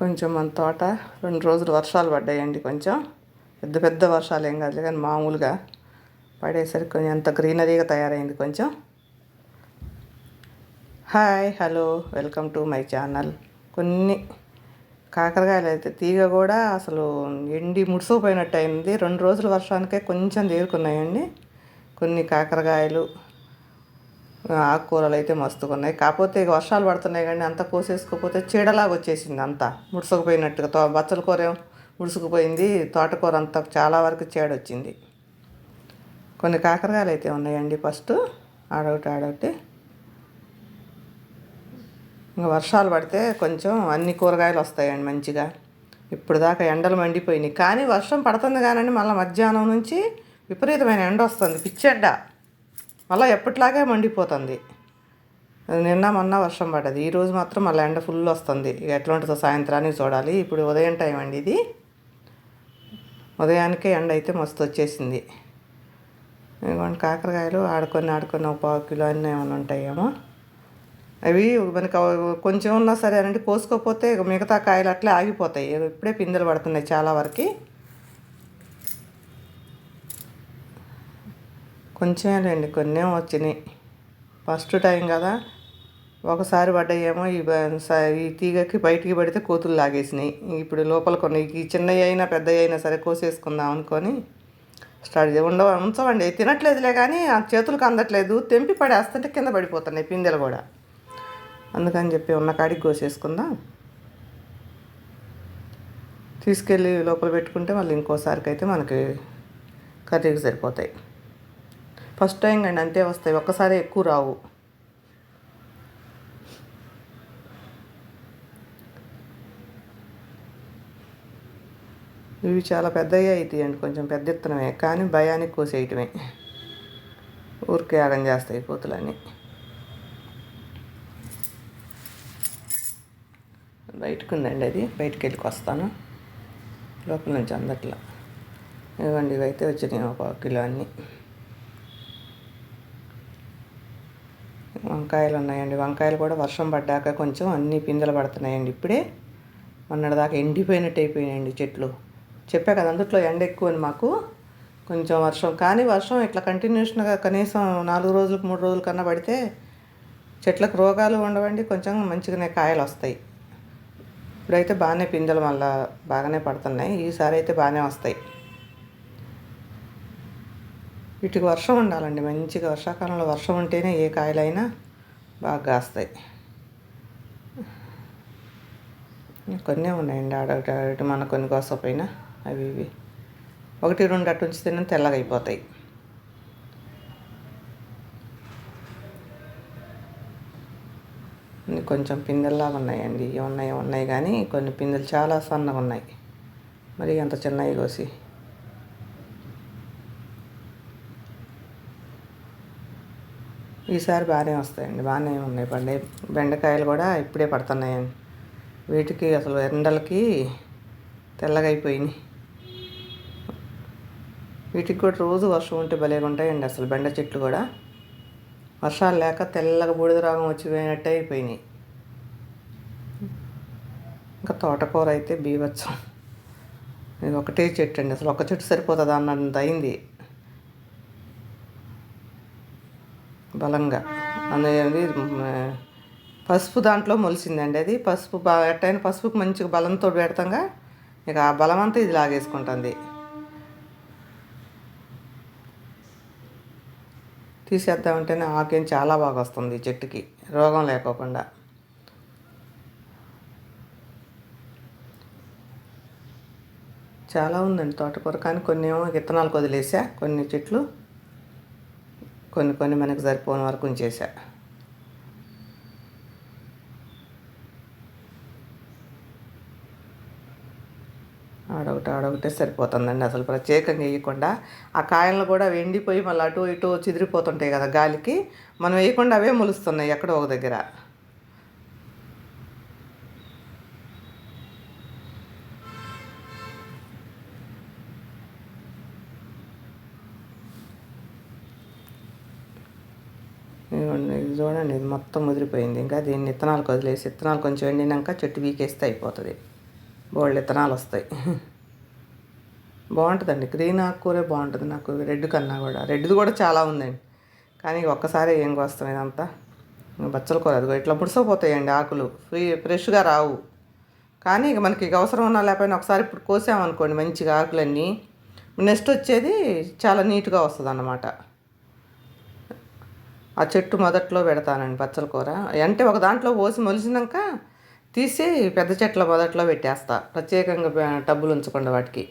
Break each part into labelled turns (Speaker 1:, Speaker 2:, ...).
Speaker 1: కొంచెం మన తోట రెండు రోజులు వర్షాలు పడ్డాయండి కొంచెం. పెద్ద పెద్ద వర్షాలు ఏం కాదు కానీ మామూలుగా పడేసరికి కొంచెం ఎంత గ్రీనరీగా తయారైంది కొంచెం. Hi hello welcome to my channel. కొన్ని కాకరకాయలు అయితే తీగ కూడా అసలు ఎండి ముడిసిపోయినట్టు అయింది. రెండు రోజుల వర్షానికే కొంచెం తేరుకున్నాయండి కొన్ని కాకరకాయలు ఆకుకూరలు అయితే మస్తుగా ఉన్నాయి కాకపోతే ఇక వర్షాలు పడుతున్నాయి కానీ అంతా కోసేసుకోకపోతే చీడలాగా వచ్చేసింది అంతా. ముడుసుకుపోయినట్టుగా తో బచ్చల కూర ముడుసుకుపోయింది తోటకూర అంతా చాలా వరకు చీడ వచ్చింది కొన్ని కాకరకాయలు అయితే ఉన్నాయండి ఫస్ట్. ఆడొకటి ఆడొకటి. ఇంకా వర్షాలు పడితే కొంచెం అన్ని కూరగాయలు వస్తాయండి మంచిగా. ఇప్పుడు దాకా ఎండలు మండిపోయినాయి. కానీ వర్షం పడుతుంది కానీ మళ్ళీ మధ్యాహ్నం నుంచి విపరీతమైన ఎండ వస్తుంది. పిచ్చెడ్డ. మళ్ళీ ఎప్పటిలాగే మండిపోతుంది. నిన్న మొన్న వర్షం పడ్డది. ఈరోజు మాత్రం మళ్ళీ ఎండ ఫుల్ వస్తుంది. ఇక ఎట్లా ఉంటుందో సాయంత్రానికి చూడాలి. ఇప్పుడు ఉదయం టైం అండి ఇది. ఉదయానికే ఎండ అయితే మస్తు వచ్చేసింది. ఇదిగోండి కాకరకాయలు ఆడుకొని ఆడుకొని ఒక పావు కిలో అన్నీ ఏమైనా ఉంటాయేమో. అవి మనకి కొంచెం ఉన్నా సరే అంటే కోసుకోకపోతే మిగతా కాయలు అట్లే ఆగిపోతాయి. ఇప్పుడే పిందెలు పడుతున్నాయి చాలా వరకు. కొంచెమేనండి కొన్ని వచ్చినాయి. ఫస్ట్ టైం కదా ఒకసారి పడ్డాయేమో ఈ ఈ తీగకి బయటికి పడితే కోతులు లాగేసినాయి. ఇప్పుడు లోపల కొన్ని ఈ చిన్నవి అయినా పెద్దవి అయినా సరే కోసేసుకుందాం అనుకొని స్టార్ట్ ఉండవు ఉంచవండి. తినట్లేదులే కానీ ఆ చేతులకు అందట్లేదు. తెంపి పడేస్తుంటే కింద పడిపోతున్నాయి పిందెలు కూడా. అందుకని చెప్పి ఉన్న కాడికి కోసేసుకుందాం. తీసుకెళ్ళి లోపల పెట్టుకుంటే మళ్ళీ ఇంకోసారికి అయితే మనకి కర్రీకి సరిపోతాయి. ఫస్ట్ టైం అండి అంతే వస్తాయి. ఒక్కసారి ఎక్కువ రావు. ఇవి చాలా పెద్దవి అవుతాయి అండి. కొంచెం పెద్ద ఎత్తనమే కానీ భయానికి కోసేయటమే. ఊరికే ఆగం చేస్తాయి కోతులన్నీ. బయటకు ఉందండి అది. బయటకు వెళ్ళికి వస్తాను లోపల నుంచి అందట్లా. ఇవ్వండి ఇవైతే వచ్చినాయి ఒక కిలో అన్నీ. వంకాయలు ఉన్నాయండి వంకాయలు కూడా వర్షం పడ్డాక కొంచెం అన్ని పిందెలు పడుతున్నాయండి. ఇప్పుడే మొన్నటిదాకా ఎండిపోయినట్టు అయిపోయినాయండి చెట్లు. చెప్పా కదా అందుట్లో ఎండ ఎక్కువ అని మాకు కొంచెం వర్షం. కానీ వర్షం ఇట్లా కంటిన్యూషన్గా కనీసం నాలుగు రోజులకు మూడు రోజుల కన్నా పడితే చెట్లకు రోగాలు ఉండవండి. కొంచెం మంచిగానే కాయలు వస్తాయి. ఇప్పుడైతే బాగానే పిందెలు మళ్ళా బాగానే పడుతున్నాయి. ఈసారి అయితే బాగానే వస్తాయి. వీటికి వర్షం ఉండాలండి. మంచిగా వర్షాకాలంలో వర్షం ఉంటేనే ఏ కాయలైనా బాగా కాస్తాయి. కొన్ని ఉన్నాయండి ఆడొకటి ఆడొకటి మన కొన్ని కోసపోయినా అవి ఇవి. ఒకటి రెండు అటు ఉంచితేనే తెల్లగా అయిపోతాయి. కొంచెం పిందెల్లాగా ఉన్నాయండి. ఇవి ఉన్నాయి ఉన్నాయి కానీ కొన్ని పిందెలు చాలా సన్నగా ఉన్నాయి. మరి అంత చిన్నవి కోసి. ఈసారి బాగానే వస్తాయండి బాగానే ఉన్నాయి. పండే బెండకాయలు కూడా ఇప్పుడే పడుతున్నాయండి వీటికి అసలు ఎండలకి తెల్లగా అయిపోయినాయి. వీటికి కూడా రోజు వర్షం ఉంటే భలేగా ఉంటాయండి అసలు బెండ చెట్లు కూడా. వర్షాలు లేక తెల్లగా బూడిద రోగం వచ్చిపోయినట్టే అయిపోయినాయి. ఇంకా తోటకూర అయితే బీవచ్చం ఇది ఒకటే చెట్టు అండి అసలు ఒక చెట్టు సరిపోతుంది అన్నంత అయింది. బలంగా. అనేది పసుపు దాంట్లో మొలిసిందండి అది. పసుపు బాగా ఎట్టయిన పసుపుకి మంచిగా బలంతో పెడతాగా ఇక ఆ బలం అంతా ఇది లాగేసుకుంటుంది. తీసేద్దామంటేనే ఆకేం చాలా బాగా వస్తుంది చెట్టుకి. రోగం లేకోకుండా. చాలా ఉందండి తోటకూర కానీ కొన్ని ఏమో విత్తనాలకు వదిలేసా కొన్ని చెట్లు. కొన్ని కొన్ని మనకు సరిపోని వరకు ఉంచేసా. ఆడొకటి ఆడొకటే సరిపోతుందండి అసలు ప్రత్యేకంగా వేయకుండా. ఆ కాయలను కూడా ఎండిపోయి మళ్ళీ అటు ఇటు చిదిరిపోతుంటాయి కదా గాలికి. మనం వేయకుండా అవే మొలుస్తున్నాయి ఎక్కడో ఒక దగ్గర. ఇది చూడండి ఇది మొత్తం ముదిరిపోయింది. ఇంకా దీన్ని విత్తనాలకు వదిలేసి విత్తనాలు కొంచెం ఎండినాక చెట్టు వీకేస్తే అయిపోతుంది. బోల్డ్ విత్తనాలు వస్తాయి. బాగుంటుందండి. గ్రీన్ ఆకుకూరే బాగుంటుంది. నాకు రెడ్ కన్నా కూడా. రెడ్ది కూడా చాలా ఉందండి. కానీ ఒక్కసారి ఏం కోస్తాం ఇదంతా? బచ్చలు బచ్చల కూర అదిగో ఇట్లా ముడిసపోతాయండి ఆకులు. ఫ్రీ ఫ్రెష్గా రావు. కానీ ఇక మనకి ఇక అవసరం ఉన్నా లేకపోయినా ఒకసారి ఇప్పుడు కోసామనుకోండి మంచిగా ఆకులన్నీ. నెక్స్ట్ వచ్చేది చాలా నీట్గా వస్తుంది అన్నమాట ఆ చెట్టు మొదట్లో పెడతానండి పచ్చల కూర. అంటే ఒక దాంట్లో పోసి మొలిసినాక తీసి పెద్ద చెట్ల మొదట్లో పెట్టేస్తా. ప్రత్యేకంగా టబ్బులు ఉంచకుండా వాటికి.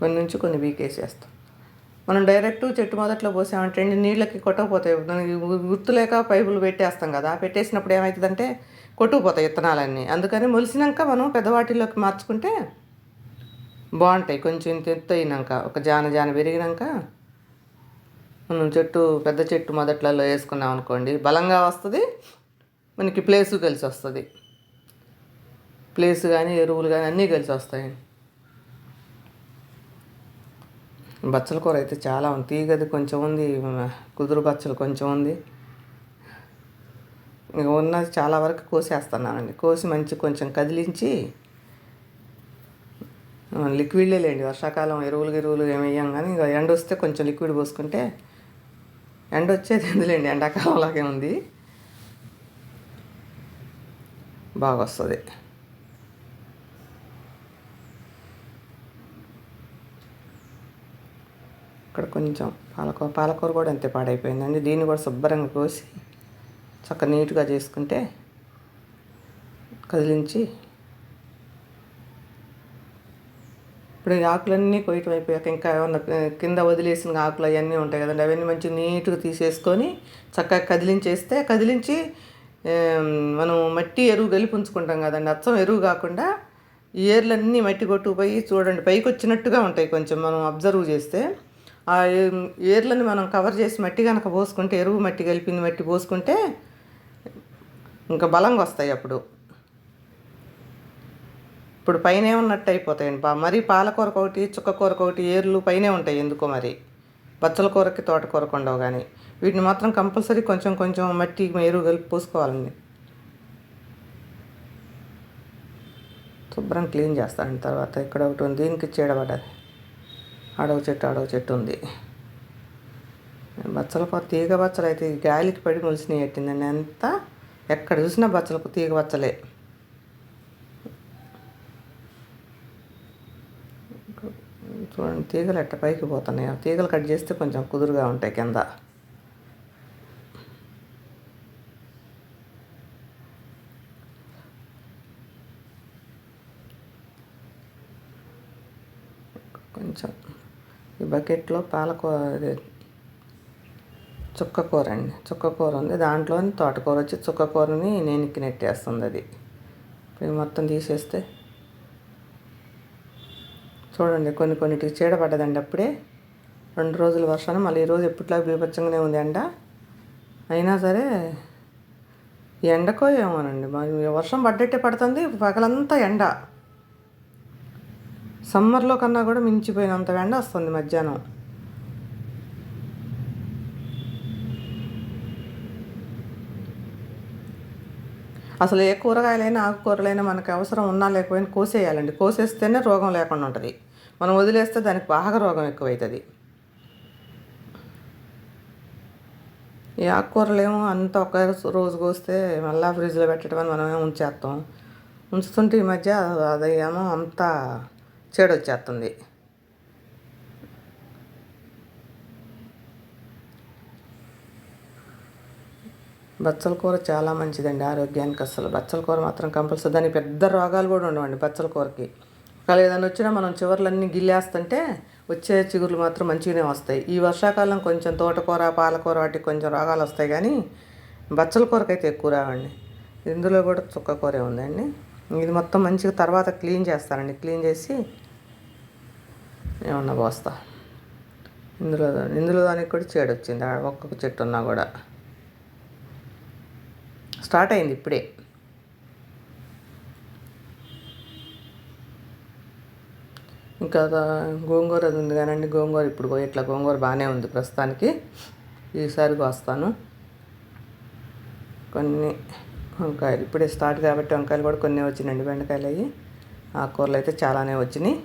Speaker 1: కొన్ని నుంచి కొన్ని బీకేసేస్తాం మనం డైరెక్ట్ చెట్టు మొదట్లో పోసామంటే అండి నీళ్ళకి కొట్టకపోతాయి. మనకి గుర్తులేక పైపులు పెట్టేస్తాం కదా. పెట్టేసినప్పుడు ఏమవుతుందంటే కొట్టుకుపోతాయి విత్తనాలన్నీ అందుకని మొలిసినాక మనం పెద్దవాటిలోకి మార్చుకుంటే బాగుంటాయి. కొంచెం ఇంత ఎత్తు అయినాక ఒక జాన జాన పెరిగినాక మనం చెట్టు పెద్ద చెట్టు మొదట్లలో వేసుకున్నాం అనుకోండి బలంగా వస్తుంది మనకి ప్లేసు కలిసి వస్తుంది. ప్లేస్ కానీ ఎరువులు కానీ అన్నీ కలిసి వస్తాయి. బచ్చల కూర అయితే చాలా ఉంది. తీగది కొంచెం ఉంది కుదురు బచ్చలు కొంచెం ఉంది. ఇక ఉన్నది చాలా వరకు కోసేస్తున్నానండి. కోసి మంచి కొంచెం కదిలించి లిక్విడ్లే లేండి. వర్షాకాలం ఎరువులు గిరువులు ఏమి వేయం కానీ ఇక ఎండ వస్తే కొంచెం లిక్విడ్ పోసుకుంటే ఎండ వచ్చేది ఎందులేండి? ఎండాకాలం లాగే ఉంది. బాగా వస్తుంది. ఇక్కడ కొంచెం పాలకూర పాలకూర కూడా అంతే పాడైపోయిందండి దీన్ని కూడా శుభ్రంగా కోసి చక్క నీట్గా చేసుకుంటే కదిలించి ఇప్పుడు ఆకులన్నీ కొయ్యటం అయిపోయాక ఇంకా ఏమన్నా కింద వదిలేసిన ఆకులు అవన్నీ ఉంటాయి కదండి. అవన్నీ మంచిగా నీట్గా తీసేసుకొని చక్కగా కదిలించేస్తే కదిలించి మనం మట్టి ఎరువు కలిపి ఉంచుకుంటాం కదండి. అచ్చం ఎరువు కాకుండా ఈ ఏర్లన్నీ మట్టి కొట్టుకుపోయి చూడండి పైకి వచ్చినట్టుగా ఉంటాయి కొంచెం మనం అబ్జర్వ్ చేస్తే. ఆ ఏ- ఏర్లని మనం కవర్ చేసి మట్టి కనుక పోసుకుంటే ఎరువు మట్టి కలిపింది మట్టి పోసుకుంటే ఇంకా బలంగా వస్తాయి అప్పుడు. ఇప్పుడు పైనే ఉన్నట్టు అయిపోతాయండి బా. మరీ పాలకూరకు ఒకటి చుక్కకూరకు ఒకటి ఏర్లు పైనే ఉంటాయి ఎందుకో మరి? బచ్చల కూరకి తోటకూరకు ఉండవు కానీ. వీటిని మాత్రం కంపల్సరీ కొంచెం కొంచెం మట్టి ఎరువు కలిపి పూసుకోవాలండి. శుభ్రం క్లీన్ చేస్తాను తర్వాత. ఇక్కడ ఒకటి ఉంది. దీనికి చీడబడ్డది అడవ చెట్టు అడవ చెట్టు ఉంది. బచ్చల కూర తీగ బచ్చలు అయితే గాలికి పడి మొలిసినాయి పెట్టిందండి అంతా ఎక్కడ చూసినా బచ్చలకు తీగ బచ్చలే. చూడండి తీగలు ఎట్ట పైకి పోతున్నాయి. ఆ తీగలు కట్ చేస్తే కొంచెం కుదురుగా ఉంటాయి కింద. కొంచెం ఈ బకెట్లో పాలకూర ఇది చుక్కకూర అండి. చుక్కకూర ఉంది. దాంట్లోని తోటకూర వచ్చి చుక్కకూరని నేను నెట్టేస్తుంది అది. మొత్తం తీసేస్తే చూడండి కొన్ని కొన్నిటికి చీడపడ్డదండి అప్పుడే. రెండు రోజుల వర్షాన్ని మళ్ళీ ఈరోజు ఎప్పటిలా బీభత్సంగానే ఉంది ఎండ. అయినా సరే ఎండకో ఏమోనండి వర్షం పడ్డట్టే పడుతుంది పగలంతా ఎండ. సమ్మర్లో కన్నా కూడా మించిపోయినంత ఎండ వస్తుంది మధ్యాహ్నం. అసలు ఏ కూరగాయలైనా ఆకుకూరలైనా మనకు అవసరం ఉన్నా లేకపోయినా కోసేయాలండి. కోసేస్తేనే రోగం లేకుండా ఉంటుంది. మనం వదిలేస్తే దానికి బాగా రోగం ఎక్కువవుతుంది ఈ ఆకుకూరలేమో అంత ఒక రోజు కోస్తే మళ్ళీ ఫ్రిడ్జ్లో పెట్టడం అని మనమే ఉంచేస్తాం ఉంచుతుంటే ఈ మధ్య అదేమో అంతా చెడు వచ్చేస్తుంది బచ్చల కూర చాలా మంచిదండి ఆరోగ్యానికి అసలు బచ్చల కూర మాత్రం కంపల్సరీ. దానికి పెద్ద రోగాలు కూడా ఉండవండి బచ్చల కూరకి. ఒకవేళ ఏదైనా వచ్చినా మనం చివర్లన్నీ గిల్లేస్తుంటే వచ్చే చిగుర్లు మాత్రం మంచిగానే వస్తాయి. ఈ వర్షాకాలం కొంచెం తోటకూర పాలకూర వాటికి కొంచెం రోగాలు వస్తాయి కానీ బచ్చల కూరకైతే ఎక్కువ రావండి. ఇందులో కూడా చుక్కకూరే ఉందండి. ఇది మొత్తం మంచిగా తర్వాత క్లీన్ చేస్తానండి. క్లీన్ చేసి ఏమన్నా పోస్తా. ఇందులో ఇందులో దానికి కూడా చేడు వచ్చింది ఒక్కొక్క చెట్టు ఉన్నా కూడా. స్టార్ట్ అయింది ఇప్పుడే. ఇంకా గోంగూర అది ఉంది కానండి గోంగూర ఇప్పుడు ఇట్లా గోంగూర బాగానే ఉంది ప్రస్తుతానికి. ఈసారి కోస్తాను. కొన్ని వంకాయలు ఇప్పుడే స్టార్ట్ కాబట్టి వంకాయలు కూడా కొన్ని వచ్చినాయండి బెండకాయలు అవి ఆకుకూరలు అయితే చాలానే వచ్చినాయి.